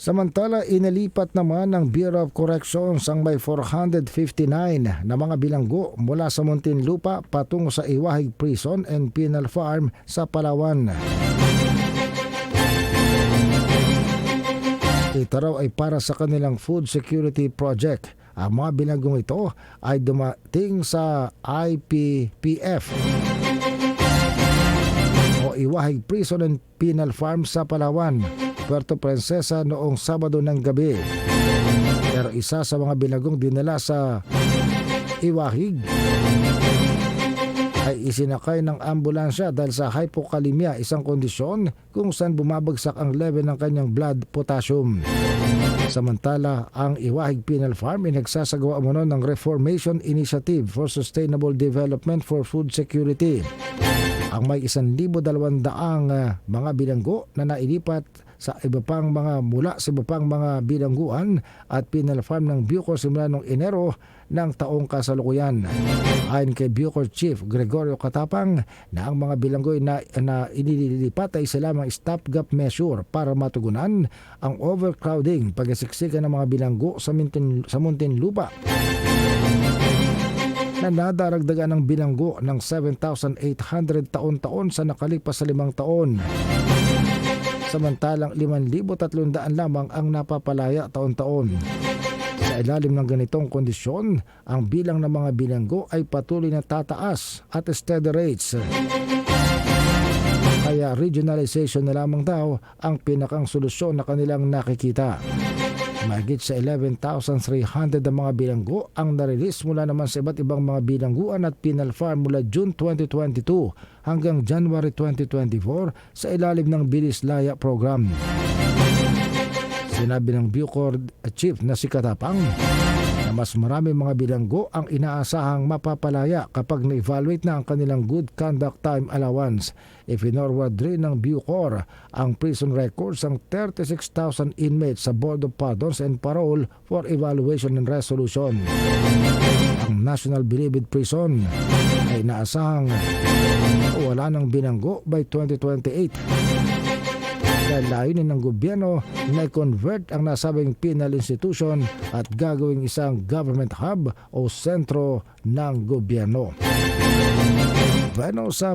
Samantala, inilipat naman ng Bureau of Corrections ang may 459 na mga bilanggo mula sa Muntinlupa patungo sa Iwahig Prison and Penal Farm sa Palawan. Ito raw ay para sa kanilang food security project. Ang mga bilanggong ito ay dumating sa IPPF o Iwahig Prison and Penal Farm sa Palawan, Puerto Princesa noong Sabado ng gabi. Pero isa sa mga bilanggong dinala sa Iwahig ay isinakay ng ambulansya dahil sa hypokalemia, isang kondisyon kung saan bumabagsak ang level ng kanyang blood potassium. Samantala, ang Iwahig Penal Farm ay nagsasagawa umano ng Reformation Initiative for Sustainable Development for Food Security. Ang may 1,200 uh, mga bilanggo na nailipat sa iba pang mga mula sa iba pang mga bilangguan at penal farm ng Bucor simula noong Enero ng taong kasalukuyan. Ayon kay Bucor Chief Gregorio Katapang na ang mga bilanggoy na, na inililipat ay isa lamang stopgap measure para matugunan ang overcrowding pagkasiksikan ng mga bilanggo sa, Mintin, sa Muntinlupa na nadaragdagan ng bilanggo ng 7,800 taon-taon sa nakalipas sa limang taon. Samantalang 5,300 lamang ang napapalaya taon-taon. Sa ilalim ng ganitong kondisyon, ang bilang ng mga bilanggo ay patuloy na tataas at steady rates. Kaya regionalization na lamang daw ang pinakang solusyon na kanilang nakikita. Mahigit sa 11,300 na mga bilanggo ang narilis mula naman sa iba't ibang mga bilangguan at penal farm mula June 2022 hanggang January 2024 sa ilalim ng Bilis Laya Program. Sinabi ng Bucor Chief na si Katapang na mas marami mga bilanggo ang inaasahang mapapalaya kapag na-evaluate na ang kanilang good conduct time allowance. Ifinorward rin ng Bucor ang prison records ng 36,000 inmates sa Board of Pardons and Parole for evaluation and resolution. Ang National Bilibid Prison ay inaasahang wala ng bilanggo by 2028 dahil layunin ng gobyerno na i-convert ang nasabing penal institution at gagawing isang government hub o sentro ng gobyerno. Bueno, sa